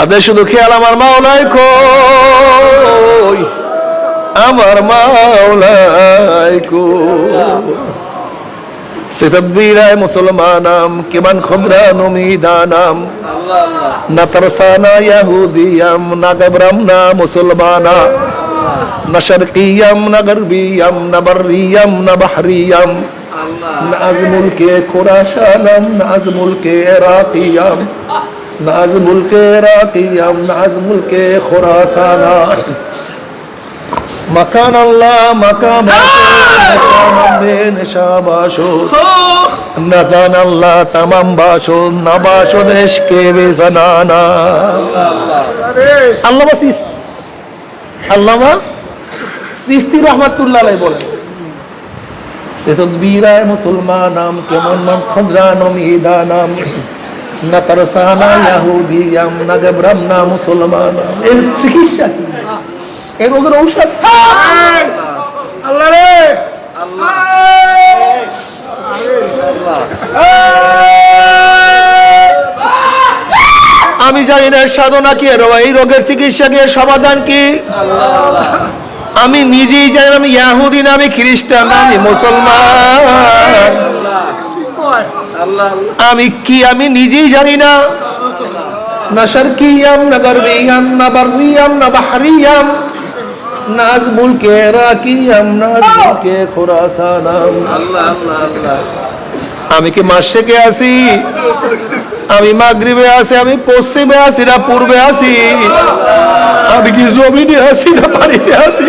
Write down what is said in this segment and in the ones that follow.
তাদের শুধু খেয়াল আমার মাওলায় কই? আমার মাওলায় কই? মুসলমানাম, কিমান খবরা নমিদানাম না তরসানা ইয়াহুদিয়াম, না গবরাম না মুসলমানা, না শরকিয়াম, না গর্বিয়াম, না বর্রিয়াম, না বাহরিয়াম, না আজমুল কে খোরাসানাম, না আজমুল কে রাতিয়াম নাজ মুলকে রাকিয়াম নাজ মুলকে খোরাসানা। মাকান আল্লাহ, মাকান বাসো নাজান আল্লাহ, তামাম বাসো না বাসো দেশকে বেজানানা। আল্লামা বাসিস আল্লামা সিস্তি রহমাতুল্লাহ বলেন। সে তদবীরায় মুসলমানাম কেমন নাম? খদ্রা ইদানাম না ইয়াহুদিয়াম না মুসলমানাম এর চিকিৎসা কি? এই রোগের ঔষধ? আল্লাহ। রে। আমি জানি না সাধনা কি এই রোগের চিকিৎসা কি সমাধান কি? আমি নিজেই জানি আমি ইয়াহুদিন আমি খ্রিস্টান আমি মুসলমান। আমি কি আমি নিজেই জানি না? না শারকিয়াম না গরবিয়াম না বারিয়াম না বাহরিয়াম নাজ মুলকে রাকিয়াম নাজ মুলকে খোরাসানাম। আমি কি মাসেকে আছি? আমি মাগরিবে আছি আমি পশ্চিমে আছি না পূর্বে আছি? আমি কি জমিনে আছি না পানিতে আছি?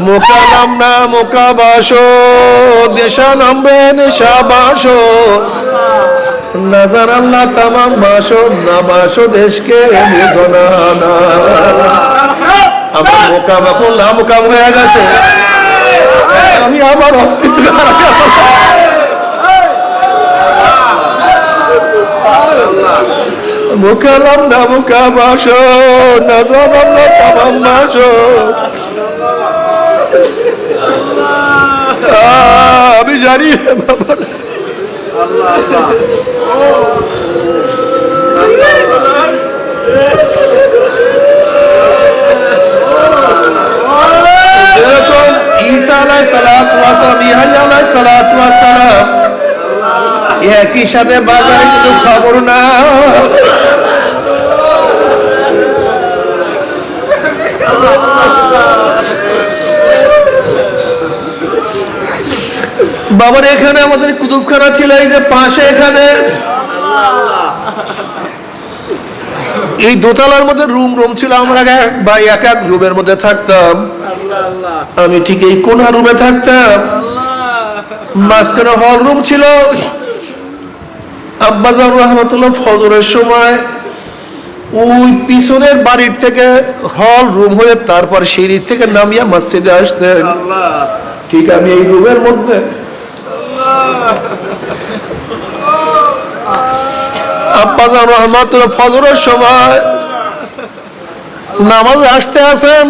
মোকালাম না মোকাবাসো দেশা নামবে নেশা বাসো নজর আল্লাহ তামাম বাসো, না বাসো দেশকে আমার মোকাম এখন না মোকাম হয়ে গেছে। আমি আমার অস্তিত্ব মোকালাম না। মোকাবাস, নজর আল্লাহ তামাম বাসো। আমি জানি। যেরকম ঈসা আলাইহিস সালাতু ওয়াস সালাম ইয়াহইয়া আলাইহিস সালাতু ওয়াস সালাম একই সাথে বাজারে কিন্তু খবর না? বাবার এখানে আমাদের কুতুবখানা ছিল এই যে পাশে এখানে। এই দোতলার মধ্যে রুম রুম ছিল আমরা এক বা এক এক রুমের মধ্যে থাকতাম। আমি ঠিক এই কোনা রুমে থাকতাম। মাঝখানে হল রুম ছিল। আব্বাজান রহমতুল্লাহ ফজরের সময় ওই পিছনের বাড়ির থেকে হল রুম হয়ে তারপর সিঁড়ি থেকে নামিয়া মসজিদে আসতেন। ঠিক আমি এই রুমের মধ্যে আব্বাজান রহমতুল্লাহ ফজরের সময় নামাজে আসতে আছেন।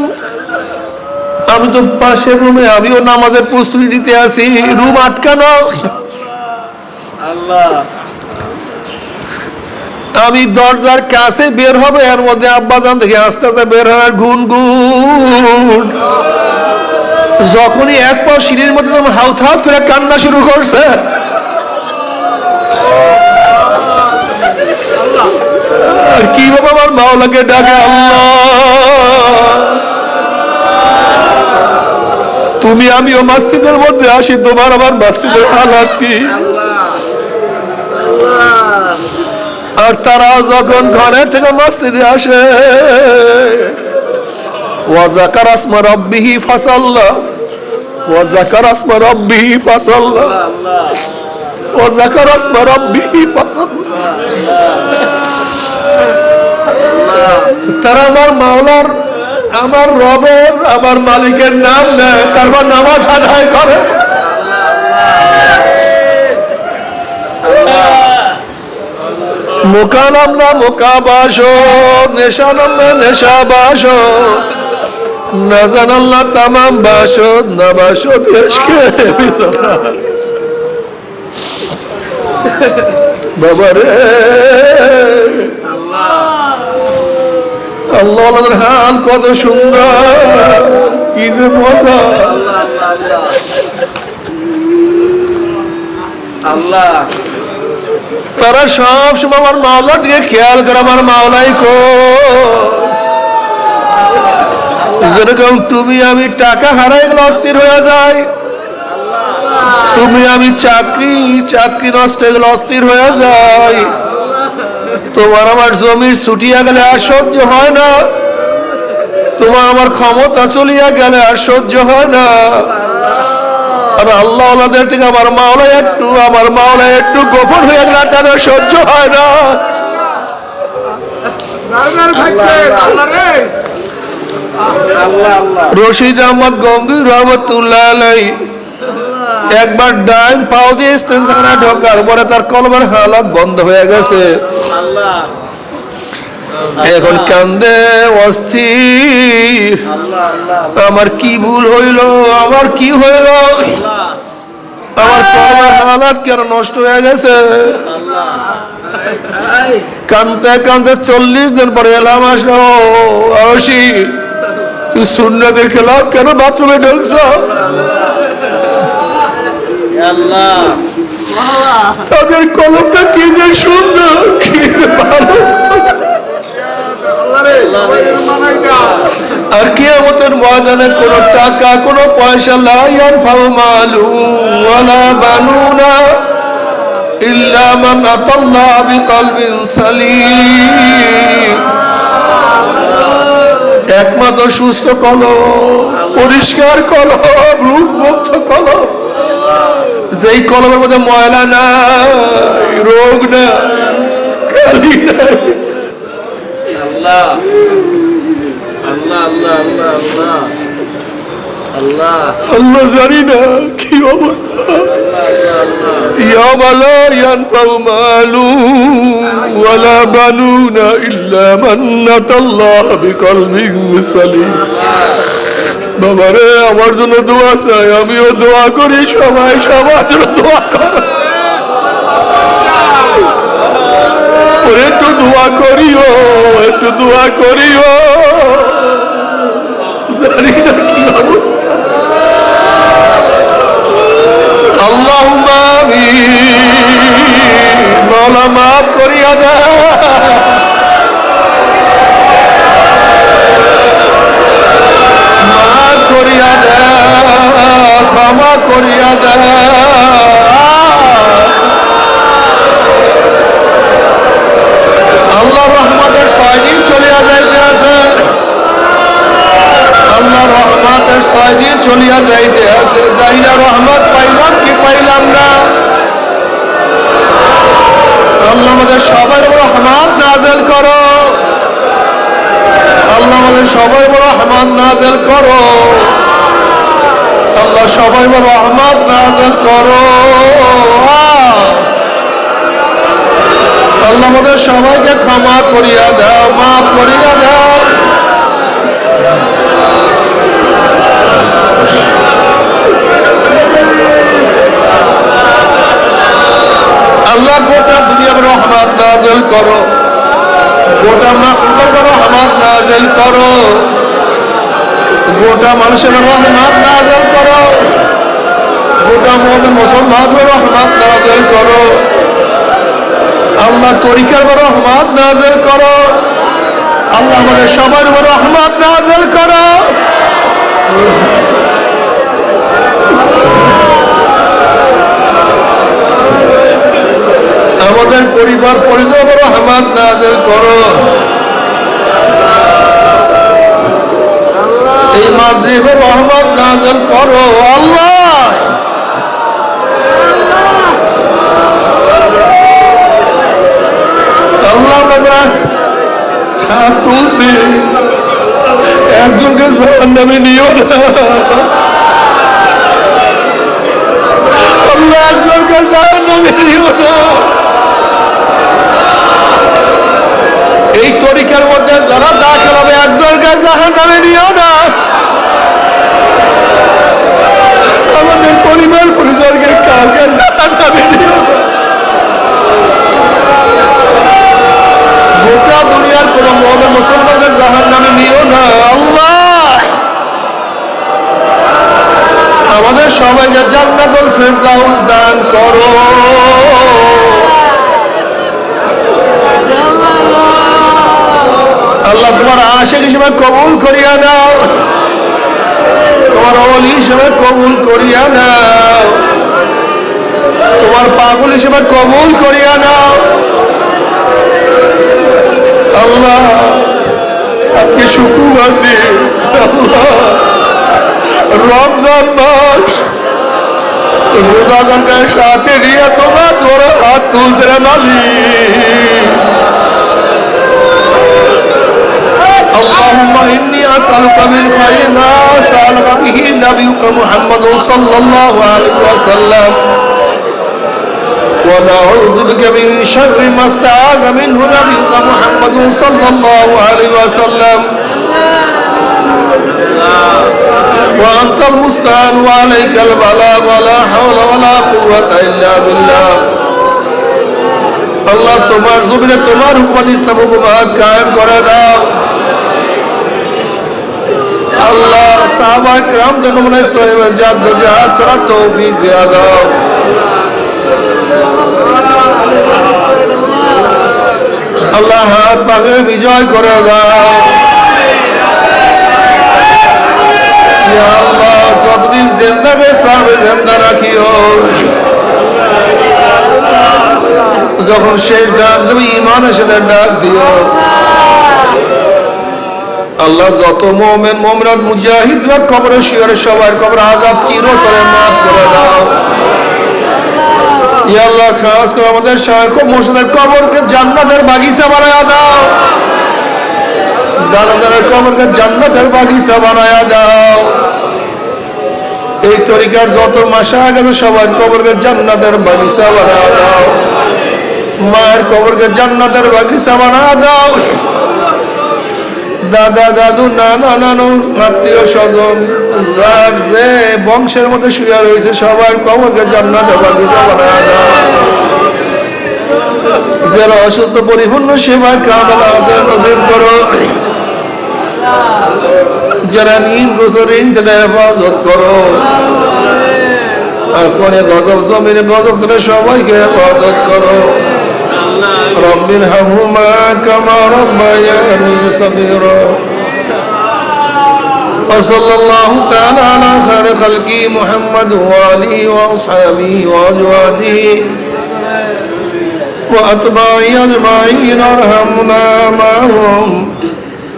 আমি তো পাশের রুমে আমিও নামাজের প্রস্তুতি দিতে আসি রুম আটকানো। আমি দরজার কাছে বের হবে এর মধ্যে আব্বাজান থেকে আস্তে আস্তে বের হয় গুন গুন যখনই এক পা সিঁড়ির মধ্যে যখন হাউত করে কান্না শুরু করছে। আর কীভাবে আমার মাওলাকে ডাকে আল্লাহ। তুমি আমিও মসজিদের মধ্যে আসি, তোমার আমার মসজিদের হালাত কি? আর তারা যখন ঘরের থেকে মসজিদে আসে তারা আমার মাওলার, আমার রবের, আমার মালিকের নাম নেয়, তারপর নামাজ আদায় করে। মোকালাম না, মোকাবাস, নেশানাম না, নেশাবাস। না জানাল্লাহ তামাম বাসদ না বাসদ দেশকে বাবা রে। আল্লাহ আল্লাহর হাল কত সুন্দর। কি যে মজা। আল্লাহ। তারা সব সময় আমার মাওলার দিকে খেয়াল করে আমার মাওলাই কো। যেরকম তুমি আমি টাকা হারাই গেলে অস্থির হয়ে যায়। তুমি আমি চাকরি চাকরি নষ্ট হয়ে গেলে অস্থির হয়ে যায়। তোমার আমার জমির ছুটিয়া গেলে আর সহ্য হয় না। তোমার আমার ক্ষমতা চলিয়া গেলে আর সহ্য হয় না। আর আল্লাহ আল্লাহদের থেকে আমার মাওলা একটু আমার মাওলা একটু গোপন হয়ে গেলে আর তাদের সহ্য হয় না দারুণ থাকবে আল্লাহ রে আল্লাহ আল্লাহ রশিদ আহমদ গঙ্গি রহমতুল্লাহ একবার ডাইন পাও দিয়ে ঢোকার পরে তার কলমের হালত বন্ধ হয়ে গেছে। এখন কান্দে অস্থির। আমার কি ভুল হইল? আমার কি হইল? আমার কলমের হালত কেন নষ্ট হয়ে গেছে? কানতে কানতে চল্লিশ দিন পরে এলাম আসলো। আরশি সুন্নতের খেলাফ কেন বাথরুমে ঢুকছ? তাদের কলমটা কি যে সুন্দর কি যে ভালো। আর কিয়ামতের ময়দানে কোন টাকা কোন পয়সা লা ইয়ানফাউ মালু ওয়ালা বানুনা ইল্লা মান আতাল্লাহ বিকলবিন সালিম। একমাত্র সুস্থ কলম পরিষ্কার কলম রূপ মুক্ত কলম যেই কলমের মধ্যে ময়লা না রোগ না কালি নাই। আল্লাহ আল্লাহ আল্লাহ আল্লাহ। আল্লাহ। জানি না কি অবস্থা। ইল্লা মান বাবারে আমার জন্য দোয়া চাই, আমিও দোয়া করি, সবাই সবার জন্য দোয়া করো। একটু দোয়া করিও, একটু দোয়া করিও। জানি না চলিয়া যাইতে আছে যাই রহমত পাইলাম কি পাইলাম না? আল্লাহ আমাদের সবার বড় রহমত নাজেল করো। আল্লাহ আমাদের সবাই বড় রহমত নাজেল করো। আল্লাহ সবাই বড় রহমত নাজেল করো। আল্লাহ আমাদের সবাইকে ক্ষমা করিয়া দাও, মাফ করিয়া দাও। নাজেল করো। গোটা মাখলুকের রহমত নাজেল করো। গোটা মানুষের রহমত নাজেল করো। গোটা মোহাম্মদ মুসলমানের রহমত নাজেল করো। আল্লাহ তরিকার রহমত নাজেল করো। আল্লাহ আমাদের সবার উপর রহমত নাজেল করো। আমাদের পরিবার পরিজন হামাদ নাজের করো। এই মাজরিফে রহমত নাজল করো। আল্লাহ সবাইকে জান্নাতুল ফিরদাউস দান করো। আল্লাহ তোমার আশেক হিসেবে কবুল করিয়া নাও। তোমার অলি হিসেবে কবুল করিয়া নাও। তোমার পাগল হিসেবে কবুল করিয়া নাও। আল্লাহ, আজকে শুক্রবার দিন আল্লাহ। রমজান মাস রোজাদারকে সাথে নিয়ে তোমার তোরা হাত তুলছে রে মালিক اللهم إني أسألك من خير ما سألك به نبيك محمد صلى الله عليه وسلم ونعوذ بك من شر ما استعاذ منه نبيك محمد صلى الله عليه وسلم وأنت المستعان وعليك البلاغ ولا حول ولا قوة إلا بالله আল্লাহ তোমার জমিনে তোমার হুকুমাত ইসলাম হুকুমাত কায়েম করে দাও আল্লাহ সাহাবা کرام দের নমুনে সোহেব জাদ জাহাদ করার তৌফিক দিয়া দাও আল্লাহ হাত পাকে বিজয় করে দাও আল্লাহ, যতদিন জিন্দাকে ইসলামে জিন্দা রাখিও। যখন শেষ ডাক দেবে ইমানের সাথে ডাক দিও। আল্লাহ যত মোমেন মোমরাত মুজাহিদরা কবরে শিয়রে সবার কবর আজাব চিরতরে মাফ করে দাও। ইয়া আল্লাহ, খাস করে আমাদের শায়খ মোর্শেদের কবরকে জান্নাতের বাগিচা বানায়া দাও। দাদাদারের কবরকে জান্নাতের বাগিচা বানায়া দাও। এই তরিকার যত মাসা গেছে সবার কবরকে জান্নাতের বাগিচা বানায়া দাও। মায়ের কবরকে জান্নাতের বাগিচা বানায়া দাও। দাদা, দাদু, নানা, নানু, আত্মীয় স্বজন, যার যে বংশের মধ্যে শুয়ে রয়েছে, সবার কবরকে জান্নাতের বাগিচা বানায় দাও। যারা অসুস্থ, পরিপূর্ণ সেবা কামনা নসিব করো। যারা নীল গোসরিন থেকে হেফাজত করো আসমানে গজব জমিনে গজব থেকে সবাইকে হেফাজত করো رب ارحمهما كما ربياني صغيرا وصلى الله تعالى على خير خلقه محمد وآله وأصحابه وأزواجه وأتباعه أجمعين ارحمنا معهم